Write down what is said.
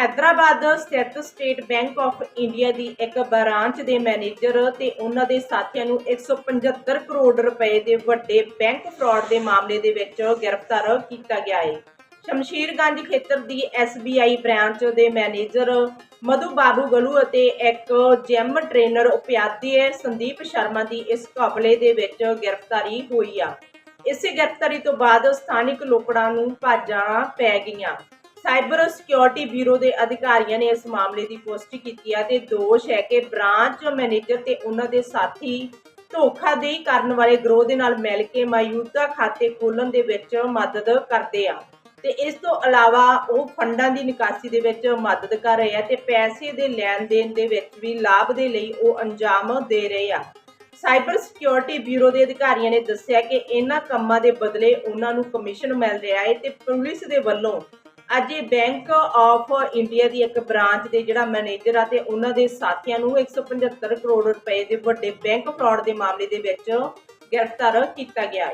ਹੈਦਰਾਬਾਦ ਸਥਿਤ state bank of India ਦੀ ਇੱਕ ਬ੍ਰਾਂਚ ਦੇ ਮੈਨੇਜਰ ਤੇ ਉਹਨਾਂ ਦੇ ਸਾਥੀਆਂ ਨੂੰ 175 ਕਰੋੜ ਰੁਪਏ ਦੇ ਵੱਡੇ ਬੈਂਕ ਫਰਾਡ ਦੇ ਮਾਮਲੇ ਦੇ ਵਿੱਚ ਗ੍ਰਿਫਤਾਰ ਕੀਤਾ ਗਿਆ ਹੈ। ਸ਼ਮਸ਼ੀਰਗੰਜ ਖੇਤਰ ਦੀ SBI ਬ੍ਰਾਂਚ ਦੇ ਮੈਨੇਜਰ ਮਧੂ ਬਾਬੂ ਗਲੂ ਅਤੇ ਇੱਕ ਜਿਮ ਟ੍ਰੇਨਰ ਉਪਿਆਦਿ ਸੰਦੀਪ ਸ਼ਰਮਾ ਦੀ ਇਸ ਕਾਬਲੇ ਦੇ ਵਿੱਚ ਗ੍ਰਿਫਤਾਰੀ ਹੋਈ ਆ। ਇਸੇ ਗ੍ਰਿਫਤਾਰੀ ਤੋਂ ਬਾਅਦ ਸਥਾਨਿਕ ਲੋਕਾਂ ਨੂੰ ਭਾਜਾਂ ਪੈ ਗਈਆਂ। ਸਾਈਬਰ ਸਿਕਿਉਰਿਟੀ ਬਿਊਰੋ ਦੇ ਅਧਿਕਾਰੀਆਂ ਨੇ ਇਸ ਮਾਮਲੇ ਦੀ ਪੁਸ਼ਟੀ ਕੀਤੀ ਹੈ ਤੇ ਦੋਸ਼ ਹੈ ਕਿ ਬ੍ਰਾਂਚ ਮੈਨੇਜਰ ਤੇ ਉਹਨਾਂ ਦੇ ਸਾਥੀ ਧੋਖਾਦੇਹੀ ਕਰਨ ਵਾਲੇ ਗਰੋਹ ਦੇ ਨਾਲ ਮਿਲ ਕੇ ਮੌਜੂਦਾ ਖਾਤੇ ਖੋਲ੍ਹਣ ਦੇ ਵਿੱਚ ਮਦਦ ਕਰਦੇ ਆ। ਤੇ ਇਸ ਤੋਂ ਇਲਾਵਾ ਉਹ ਫੰਡਾਂ ਦੀ ਨਿਕਾਸੀ ਦੇ ਵਿੱਚ ਮਦਦ ਕਰ ਰਹੇ ਆ ਤੇ ਪੈਸੇ ਦੇ ਲੈਣ ਦੇਣ ਦੇ ਵਿੱਚ ਵੀ ਲਾਭ ਦੇ ਲਈ ਉਹ ਅੰਜਾਮ ਦੇ ਰਹੇ ਆ। ਸਾਈਬਰ ਸਿਕਿਉਰਿਟੀ ਬਿਊਰੋ ਦੇ ਅਧਿਕਾਰੀਆਂ ਨੇ ਦੱਸਿਆ ਕਿ ਇਹਨਾਂ ਕੰਮਾਂ ਦੇ ਬਦਲੇ ਉਹਨਾਂ ਨੂੰ ਕਮਿਸ਼ਨ ਮਿਲ ਰਿਹਾ ਹੈ ਤੇ ਪੁਲਿਸ ਦੇ ਵੱਲੋਂ ਅੱਜ ਇਹ ਬੈਂਕ ਆਫ ਇੰਡੀਆ ਦੀ ਇੱਕ ਬ੍ਰਾਂਚ ਦੇ ਜਿਹੜਾ ਮੈਨੇਜਰ ਆ ਤੇ ਉਹਨਾਂ ਦੇ ਸਾਥੀਆਂ ਨੂੰ 175 ਕਰੋੜ ਰੁਪਏ ਦੇ ਵੱਡੇ ਬੈਂਕ ਫਰਾਡ ਦੇ ਮਾਮਲੇ ਦੇ ਵਿੱਚ ਗ੍ਰਿਫਤਾਰ ਕੀਤਾ ਗਿਆ ਹੈ।